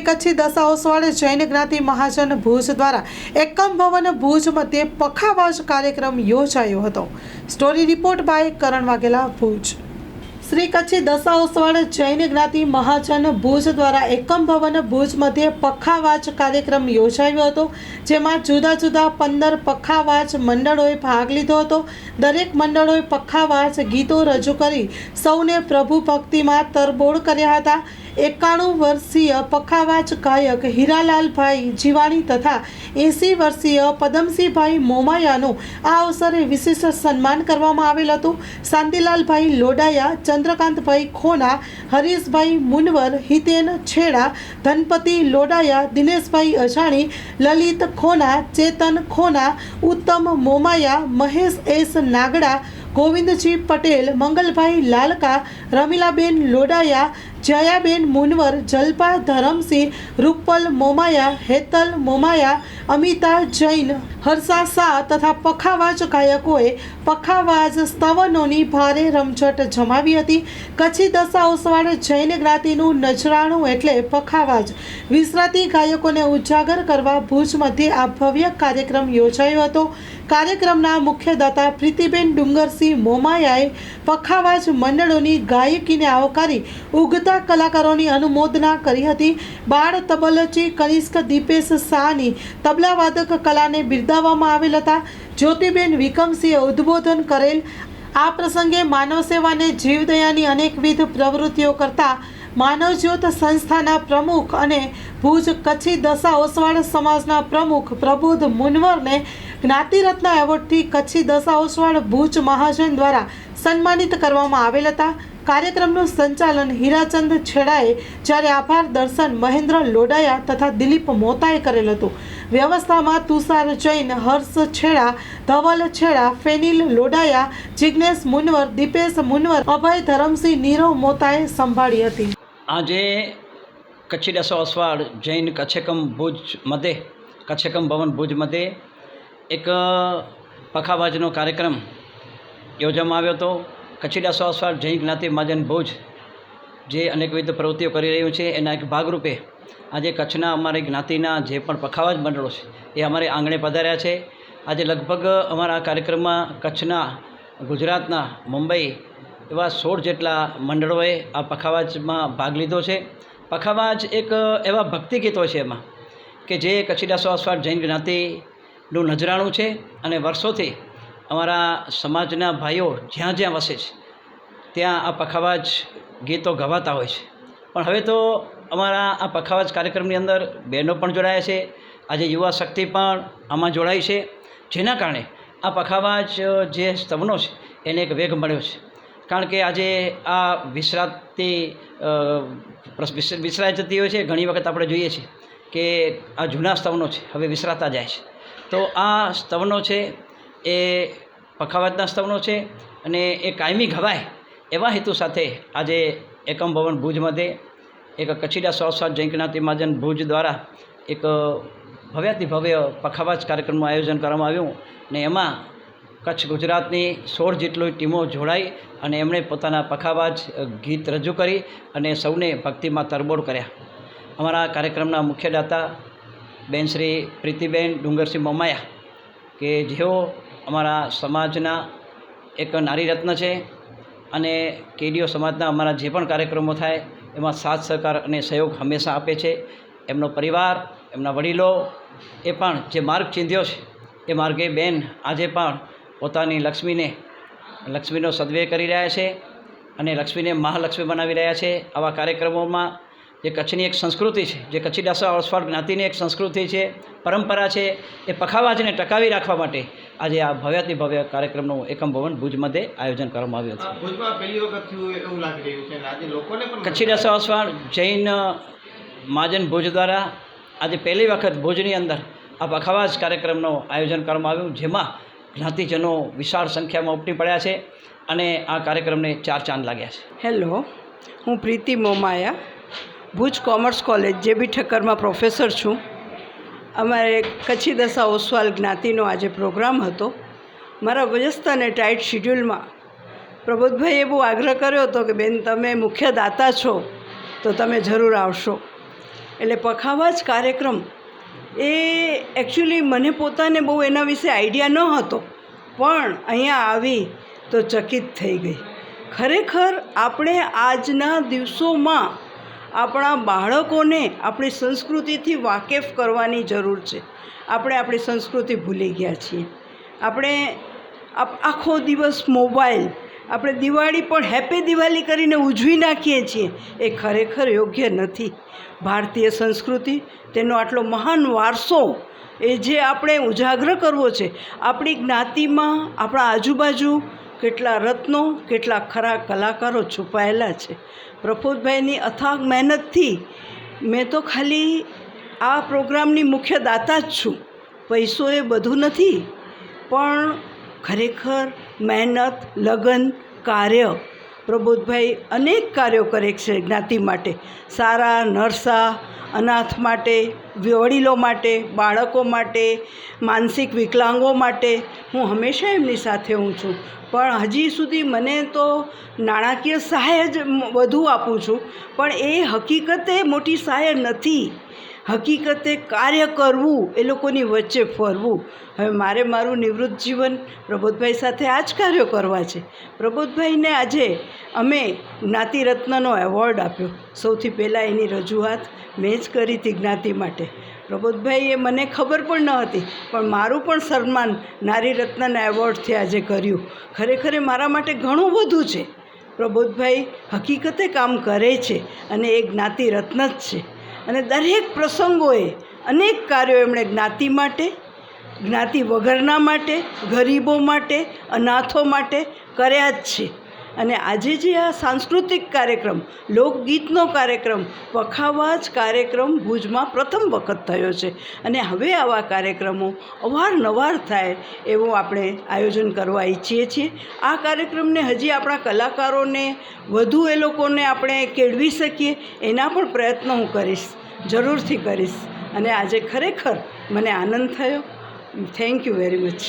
શ્રી કચ્છી દશા ઓસવાડ જૈન જ્ઞાતિ મહાજન ભુજ દ્વારા એકમ ભવન ભુજ મધ્યે પખાવાજ કાર્યક્રમ યોજાયો હતો. Story report by Karan Vaghela Bhuj. Shri Kutchi Dasha Oswal Jain જ્ઞાતિ મહાજન ભુજ દ્વારા એકમ ભવન ભુજ મધ્યે પખાવાચ કાર્યક્રમ યોજાયો હતો, જેમાં જુદા જુદા પંદર પખાવાચ મંડળોએ ભાગ લીધો હતો. દરેક મંડળોએ પખાવાચ ગીતો રજૂ કરી સૌને પ્રભુ ભક્તિમાં તરબોળ કર્યા હતા. એકાણું વર્ષીય પખાવાચ ગાયક હીરાલાલભાઈ જીવાણી તથા એંસી વર્ષીય પદમસિંહભાઈ મોમાયાનું આ અવસરે વિશિષ્ટ સન્માન કરવામાં આવેલ હતું. શાંતિલાલભાઈ લોડાયા ચંદ્રકાંતભાઈ ખોના, હરીશભાઈ મુનવર, હિતેન છેડા, ધનપતિ લોડાયા, દિનેશભાઈ અજાણી, લલિત ખોના, ચેતન ખોના, ઉત્તમ મોમાયા, મહેશ એસ નાગડા, ગોવિંદજી પટેલ, મંગલભાઈ લાલકા, રમીલાબેન લોડાયા જયાબેન મુનવર, જલ્પા ધરમસિંહ, રૂપલ મોમાયા, હેતલ મોમાયા, અમિતા જૈન, હર્ષા શાહ તથા પખાવાજ ગાયકોએ પખાવાજ સ્તવનોની ભારે રમઝટ જમાવી હતી. કચ્છી દશા ઓસવાળ જૈન જ્ઞાતિનું નજરાણું એટલે પખાવાજ. વિસરાતી ગાયકોને ઉજાગર કરવા ભુજ મધ્યે આ ભવ્ય કાર્યક્રમ યોજાયો હતો. કાર્યક્રમના મુખ્ય દાતા પ્રીતિબેન ડુંગરસિંહ મોમાયાએ પખાવાજ મંડળોની ગાયકીને આવકારી ઉગતા કલાકારોની અનુમોદના કરી હતી. બાળ તબલચી કનિષ્ક દીપેશ શાહની તબલાવાદક કલાને બિરદાવવામાં આવેલ હતા. જ્યોતિબેન વિકમસિંહે ઉદ્બોધન કરેલ આ પ્રસંગે માનવ સેવાને જીવદયાની અનેકવિધ પ્રવૃત્તિઓ કરતા માનવજ્યોત સંસ્થાના પ્રમુખ અને ભુજ કચ્છી દશા ઓસવાળ સમાજના પ્રમુખ પ્રબોધ મુનવરને જ્ઞાતિરત્ન એવોર્ડથી કચ્છી દશા ઓસવાળ ભુજ મહાજન દ્વારા સન્માનિત કરવામાં આવેલ હતા. કાર્યક્રમનું સંચાલન હીરાચંદ છેડાએ જ્યારે આભાર દર્શન મહેન્દ્ર લોડાયા તથા દિલીપ મોતાએ કરેલ હતું. વ્યવસ્થામાં તુષાર જૈન, હર્ષ છેડા, ધવલ છેડા, ફેનિલ લોડાયા જિજ્ઞેશ મુનવર, દીપેશ મુનવર, અભય ધરમસિંહ, નીરવ મોતાએ સંભાળી હતી. આજે કચ્છી ડસો અસવાડ જૈન કચ્છેકમ ભુજ મધ્યે, કચ્છેકમ ભવન ભુજ મધ્યે એક પખાબાજનો કાર્યક્રમ યોજવામાં આવ્યો હતો. કચ્છી સ્વાસ્વાર જૈન જ્ઞાતિ મહાજન ભુજ, જે અનેકવિધ પ્રવૃત્તિઓ કરી રહ્યું છે, એના એક ભાગરૂપે આજે કચ્છના અમારી જ્ઞાતિના જે પણ પખાવાજ મંડળો છે, એ અમારે આંગણે પધાર્યા છે. આજે લગભગ અમારા આ કાર્યક્રમમાં કચ્છના, ગુજરાતના, મુંબઈ એવા સોળ જેટલા મંડળોએ આ પખાવાજમાં ભાગ લીધો છે. પખાવાજ એક એવા ભક્તિ ગીતો છે એમાં, કે જે કચ્છીડા અસ્વાડ જૈન જ્ઞાતિનું નજરાણું છે અને વર્ષોથી અમારા સમાજના ભાઈઓ જ્યાં જ્યાં વસે છે, ત્યાં આ પખાવાજ ગીતો ગવાતા હોય છે. પણ હવે તો અમારા આ પખાવાજ કાર્યક્રમની અંદર બહેનો પણ જોડાયા છે, આજે યુવા શક્તિ પણ આમાં જોડાઈ છે. જેના કારણે આ પખાવાજ જે સ્તવનો છે, એને એક વેગ મળ્યો છે. કારણ કે આજે આ વિસરાતી વિસરાઈ જતી હોય છે, ઘણી વખત આપણે જોઈએ છીએ કે આ જૂના સ્તવનો છે, હવે વિસરાતા જાય છે. તો આ સ્તવનો છે એ પખાવાજના સ્તવનો છે અને એ કાયમી ગવાય એવા હેતુ સાથે આજે એકમ ભવન ભુજ મધ્યે એક કચ્છીડા સ્વસ્વાદ જયંકનાથી મહાજન ભુજ દ્વારા એક ભવ્યાતિ ભવ્ય પખાવાજ કાર્યક્રમનું આયોજન કરવામાં આવ્યું ને એમાં કચ્છ ગુજરાતની સોળ જેટલી ટીમો જોડાઈ અને એમણે પોતાના પખાવાજ ગીત રજૂ કરી અને સૌને ભક્તિમાં તરબોળ કર્યા. અમારા કાર્યક્રમના મુખ્ય દાતા બેન શ્રી પ્રીતિબેન ડુંગરસિંહ મોમાયા કે જેઓ અમારા સમાજના એક નારી રત્ન છે અને કેડીઓ સમાજના અમારા જે પણ કાર્યક્રમો થાય, એમાં સાથ સહકાર અને સહયોગ હંમેશા આપે છે. એમનો પરિવાર, એમના વડીલો, એ પણ જે માર્ગ ચીંધ્યો છે, એ માર્ગે બેન આજે પણ પોતાની લક્ષ્મીને, લક્ષ્મીનો સદવે કરી રહ્યા છે અને લક્ષ્મીને મહાલક્ષ્મી બનાવી રહ્યા છે. આવા કાર્યક્રમોમાં જે કચ્છની એક સંસ્કૃતિ છે જે કચ્છી દાસા ઓસવાડ જ્ઞાતિની એક સંસ્કૃતિ છે પરંપરા છે એ પખાવાજને ટકાવી રાખવા માટે આજે આ ભવ્યાતિ ભવ્ય કાર્યક્રમનું એકમ ભવન ભુજ મધ્યે આયોજન કરવામાં આવ્યું આ ભુજમાં પહેલી વખત થયું એવું લાગી રહ્યું છે આજે લોકોને પણ કચ્છી દાસા ઓસવાડ જૈન મહાજન ભુજ દ્વારા આજે પહેલી વખત ભુજની અંદર આ પખાવાજ કાર્યક્રમનું આયોજન કરવામાં આવ્યું જેમાં જ્ઞાતિજનો વિશાળ સંખ્યામાં ઉપટી પડ્યા છે અને આ કાર્યક્રમને ચાર ચાંદ લાગ્યા છે. હેલો હું Priti Momaya Bhuj commerce college, J B ઠક્કરમાં professor છું. અમારે કચ્છી દશા ઓસવાલ જ્ઞાતિનો આજે પ્રોગ્રામ હતો. મારા વ્યસ્ત અને ટાઈટ શિડ્યુલમાં પ્રબોધભાઈએ બહુ આગ્રહ કર્યો હતો કે, બેન, તમે મુખ્ય દાતા છો, તો તમે જરૂર આવશો. એટલે પખાવાજ કાર્યક્રમ એ એકચ્યુઅલી મને પોતાને બહુ એના વિશે આઈડિયા ન હતો, પણ અહીંયા આવી તો ચકિત થઈ ગઈ. ખરેખર આપણે આજના દિવસોમાં આપણા બાળકોને આપણી સંસ્કૃતિથી વાકેફ કરવાની જરૂર છે. આપણે આપણી સંસ્કૃતિ ભૂલી ગયા છીએ. આપણે આખો દિવસ મોબાઈલ, આપણે દિવાળી પણ હેપી દિવાળી કરીને ઉજવી નાખીએ છીએ. એ ખરેખર યોગ્ય નથી. ભારતીય સંસ્કૃતિ, તેનો આટલો મહાન વારસો, એ જે આપણે ઉજાગર કરવો છે, આપણી જ્ઞાતિમાં, આપણા આજુબાજુ કેટલા રત્નો, કેટલા ખરા કલાકારો છુપાયેલા છે. પ્રફુલભાઈની અથાગ મહેનતથી મેં તો ખાલી આ પ્રોગ્રામની મુખ્ય દાતા જ છું. પૈસો એ બધું નથી, પણ ખરેખર મહેનત, લગન, કાર્ય પ્રબોધભાઈ અનેક કાર્યો કરે છે જ્ઞાતિ માટે. સારા નરસા, અનાથ માટે, વડીલો માટે, બાળકો માટે, માનસિક વિકલાંગો માટે હું હંમેશા એમની સાથે હું છું. પણ હજી સુધી મને તો નાણાકીય સહાય જ વધુ આપું છું. પણ એ હકીકતે મોટી સહાય નથી. હકીકતે કાર્ય કરવું એ લોકોની વચ્ચે ફરવું. હવે મારે મારું નિવૃત્ત જીવન પ્રબોધભાઈ સાથે આ જ કાર્યો કરવા છે. પ્રબોધભાઈને આજે અમે જ્ઞાતિરત્નનો એવોર્ડ આપ્યો. સૌથી પહેલાં એની રજૂઆત મેં જ કરી હતી જ્ઞાતિ માટે. પ્રબોધભાઈએ મને ખબર પણ ન હતી, પણ મારું પણ સન્માન નારી રત્નના એવોર્ડથી આજે કર્યું. ખરેખર મારા માટે ઘણું બધું છે. પ્રબોધભાઈ હકીકતે કામ કરે છે અને એ જ્ઞાતિ રત્ન જ છે. અને દરેક પ્રસંગોએ અનેક કાર્યો એમણે જ્ઞાતિ માટે, જ્ઞાતિ વગરના માટે, ગરીબો માટે, અનાથો માટે કર્યા જ છે. અને આજે જે આ સાંસ્કૃતિક કાર્યક્રમ, લોકગીતનો કાર્યક્રમ પખાવાજ કાર્યક્રમ ભુજમાં પ્રથમ વખત થયો છે. અને હવે આવા કાર્યક્રમો અવારનવાર થાય એવું આપણે આયોજન કરવા ઈચ્છીએ છીએ. આ કાર્યક્રમને હજી આપણા કલાકારોને, વધુ એ લોકોને આપણે કેળવી શકીએ એના પણ પ્રયત્ન હું કરીશ. જરૂરથી કરીશ. અને આજે ખરેખર મને આનંદ થયો. Thank you very much